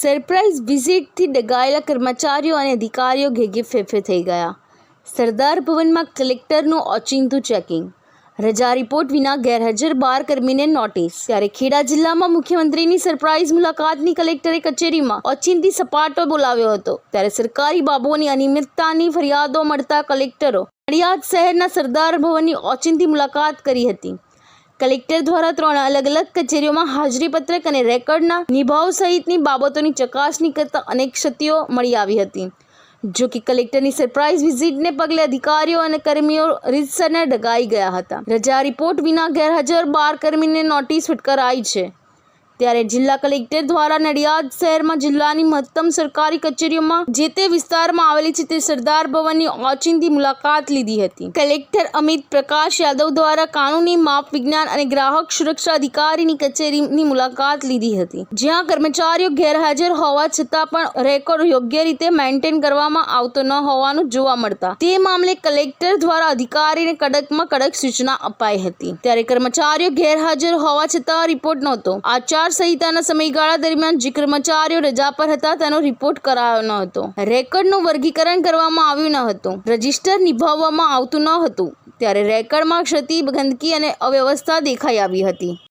Surprise વિઝિટથી ડગાયેલા કર્મચારીઓ અને અધિકારીઓ ઘેઘે ફેફે થઈ ગયા. સરદાર ભવનમાં કલેક્ટરનું ઓચિંતું ચેકિંગ. રજા રિપોર્ટ વિના ગેરહાજર બાર કર્મીને નોટિસ. ત્યારે ખેડા જિલ્લામાં મુખ્યમંત્રીની સરપ્રાઇઝ મુલાકાતની કલેક્ટરે કચેરીમાં ઓચિંતી સપાટો બોલાવ્યો હતો. ત્યારે સરકારી બાબુઓની અનિયમિતતાની ફરિયાદો મળતા કલેક્ટરો નડિયાદ શહેરના સરદાર ભવનની ઓચિંતી મુલાકાત કરી હતી. કલેક્ટર દ્વારા ત્રણ અલગ અલગ કચેરીઓમાં હાજરી પત્રક અને રેકોર્ડના નિભાવ સહિતની બાબતોની ચકાસણી કરતા અનેક ક્ષતિઓ મળી આવી હતી. જો કે કલેક્ટરની સરપ્રાઇઝ વિઝિટને પગલે અધિકારીઓ અને કર્મીઓ રીતસરને ડગાઈ ગયા હતા. રજા રિપોર્ટ વિના ગેરહાજર બાર કર્મીને નોટિસ ફટકારાઈ છે. ત્યારે જિલ્લા કલેક્ટર દ્વારા નડિયાદ શહેરમાં જિલ્લાની મહત્તમ સરકારી કચેરીઓમાં જે તે વિસ્તારમાં આવેલી છે તે સરદાર ભવનની ઓચિંતી મુલાકાત લીધી હતી. કલેક્ટર અમિત પ્રકાશ યાદવ દ્વારા કાનૂની માપ વિજ્ઞાન અને ગ્રાહક સુરક્ષા અધિકારીની કચેરીની મુલાકાત લીધી હતી. જ્યાં કર્મચારીઓ ગેરહાજર હોવા છતાં પણ રેકોર્ડ યોગ્ય રીતે મેન્ટેન કરવામાં આવતો ન હોવાનું જોવા મળતા તે મામલે કલેક્ટર દ્વારા અધિકારીને કડકમાં કડક સૂચના અપાઈ હતી. ત્યારે કર્મચારીઓ ગેરહાજર હોવા છતાં રિપોર્ટ નહોતો. આચાર સંહિતાના સમયગાળા દરમિયાન જે કર્મચારીઓ રજા પર હતા, તેનો રિપોર્ટ કરાયો ન હતો. રેકર્ડનું વર્ગીકરણ કરવામાં આવ્યું ન હતું. રજિસ્ટર નિભાવવામાં આવતું ન હતું. ત્યારે રેકર્ડમાં ક્ષતિ, ગંદકી અને અવ્યવસ્થા દેખાઈ આવી હતી.